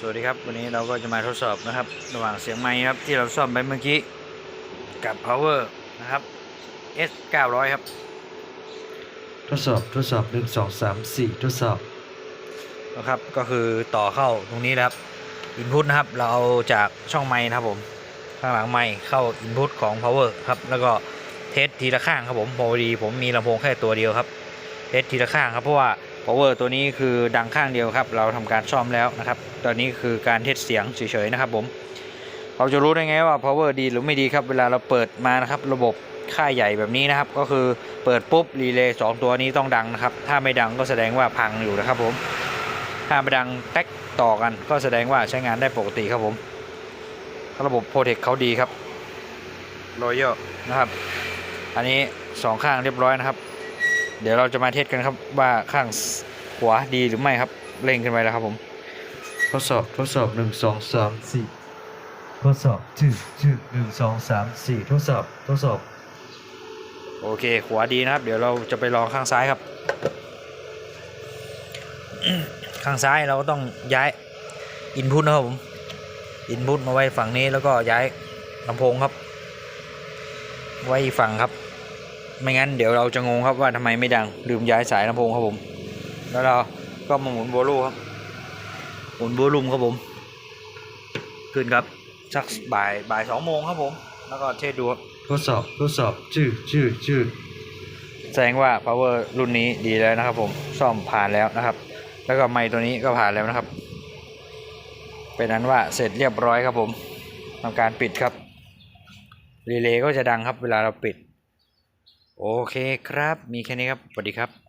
สวัสดีครับ วันนี้เราก็จะมาทดสอบนะครับ ระหว่างเสียงไม้ครับที่เราซ่อมไปเมื่อกี้ กับ power นะครับ S 900ครับ ทดสอบทดสอบหนึ่งสองสามสี่ทดสอบนะครับก็คือต่อเข้าตรงนี้นะครับ input นะครับ เราเอาจากช่องไม้นะครับผม ข้างหลังไม้เข้า input ของ power ครับ แล้วก็เทสทีละข้างครับผมพอดีผมมีลำโพงแค่ตัวเดียวครับ เทสทีละข้างครับเพราะว่า power ตัวนี้คือดังข้างเดียวครับ เราทำการซ่อมแล้วนะครับ ตอนนี้คือการเทสเสียงเฉยๆนะครับผมเราจะรู้ได้ไงว่า power ดีหรือไม่ดีครับ เวลาเราเปิดมานะครับ ระบบค่ายใหญ่แบบนี้นะครับ ก็คือเปิดปุ๊บรีเลย์สองตัวนี้ต้องดังนะครับ ถ้าไม่ดังก็แสดงว่าพังอยู่นะครับผมถ้าไม่ดังแท็กต่อกัน ก็แสดงว่าใช้งานได้ปกติครับผมระบบโปรเทคเขาดีครับรอยัลนะครับ อันนี้สองข้างเรียบร้อยนะครับ เดี๋ยวเราจะมาเทสกันครับว่าข้างขวาดีหรือไม่ครับเร่งขึ้นไปแล้วครับผม ทดสอบทดสอบหนึ่งสองสามสี่ทดสอบจืดจืดหนึ่งสองสามสี่ทดสอบทดสอบโอเค ขวาดีนะครับ เดี๋ยวเราจะไปลองข้างซ้ายครับ ข้างซ้ายเราก็ต้องย้ายอินพุตนะครับผมอินพุตมาไว้ฝั่งนี้แล้วก็ย้ายลำโพงครับ ไว้อีกฝั่งครับ ไม่งั้นเดี๋ยวเราจะงงครับว่าทำไมไม่ดังลืมย้ายสายลำโพงครับผม แล้วเราก็มาหมุนโวลูมครับ หมุนโวลูมครับผม ขึ้นครับสักบ่ายบ่ายสองโมงครับผม แล้วก็เทสดูครับทดสอบทดสอบจืดจืดจืดแสดงว่า power รุ่นนี้ดีแล้วนะครับผมซ่อมผ่านแล้วนะครับ แล้วก็ไมค์ตัวนี้ก็ผ่านแล้วนะครับเป็นนั้นว่าเสร็จเรียบร้อยครับผมทำการปิดครับรีเลย์ก็จะดังครับเวลาเราปิด โอเคครับ มีแค่นี้ครับสวัสดีครับ